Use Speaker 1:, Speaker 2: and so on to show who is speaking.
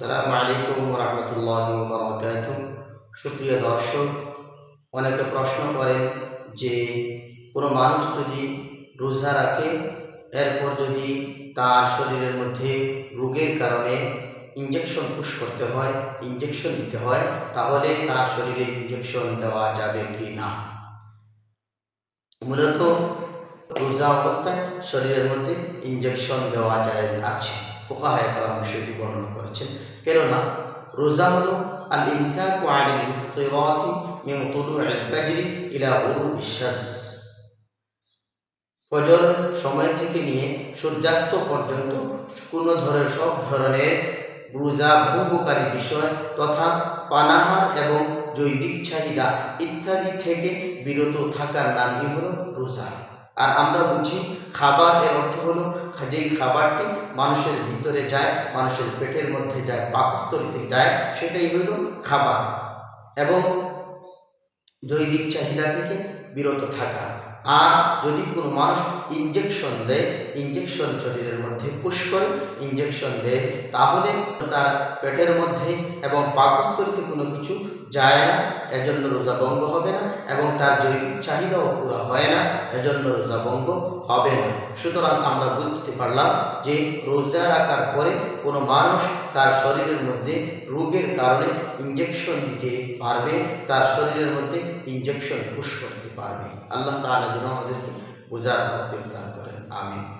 Speaker 1: আসসালামু আলাইকুম রহমতুল্লাহ বরকাত সুপ্রিয় দর্শক, অনেকে প্রশ্ন করেন যে, কোনো মানুষ যদি রোজা রাখে, এরপর যদি তার শরীরের মধ্যে রোগের কারণে ইঞ্জেকশন পুশ করতে হয় ইঞ্জেকশন দিতে হয়, তাহলে তার শরীরে ইঞ্জেকশন দেওয়া যাবে কি না? মূলত রোজা অবস্থায় শরীরের মধ্যে ইঞ্জেকশন দেওয়া যায় আছে। ফোকাহায় কালাম বিষয়টি বর্ণনা করেছেন। কেননা রোজা হলো আল ইনসাক আনিল ইফতিরাতি মিন শামস। ফজর সময় থেকে নিয়ে সূর্যাস্ত পর্যন্ত কোনো ধরনের, সব ধরনের রোজা ভঙ্গকারী বিষয় তথা পানাহার এবং জৈবিক চাহিদা ইত্যাদি থেকে বিরত থাকার নামই হলো রোজা। আর আমরা বুঝি খাবার এর অর্থ হলো যেই খাবারটি মানুষের ভিতরে যায়, মানুষের পেটের মধ্যে যায়, পাকস্থলিতে যায়, সেটাই হলো খাবার। এবং জৈবিক চাহিদা থেকে বিরত থাকা। আর যদি কোনো মানুষ ইঞ্জেকশন দেয় ইঞ্জেকশন শরীরের মধ্যে পুশ করে ইঞ্জেকশন দেয়, তাহলে তার পেটের মধ্যে এবং পাকস্থলিতে কোনো কিছু যায় না, এজন্য রোজা ভঙ্গ হবে না এবং তার জৈবিক চাহিদাও পুরো হয় না, এজন্য রোজা ভঙ্গ হবে না। সুতরাং আমরা বুঝতে পারলাম যে রোজা রাখার পরে কোনো মানুষ তার শরীরের মধ্যে রোগের কারণে ইঞ্জেকশন দিতে পারবে, তার শরীরের মধ্যে ইঞ্জেকশন পুশ করতে পারবে। আল্লাহ তাআলা যেন আমাদেরকে বোঝার দান করেন। আমিন।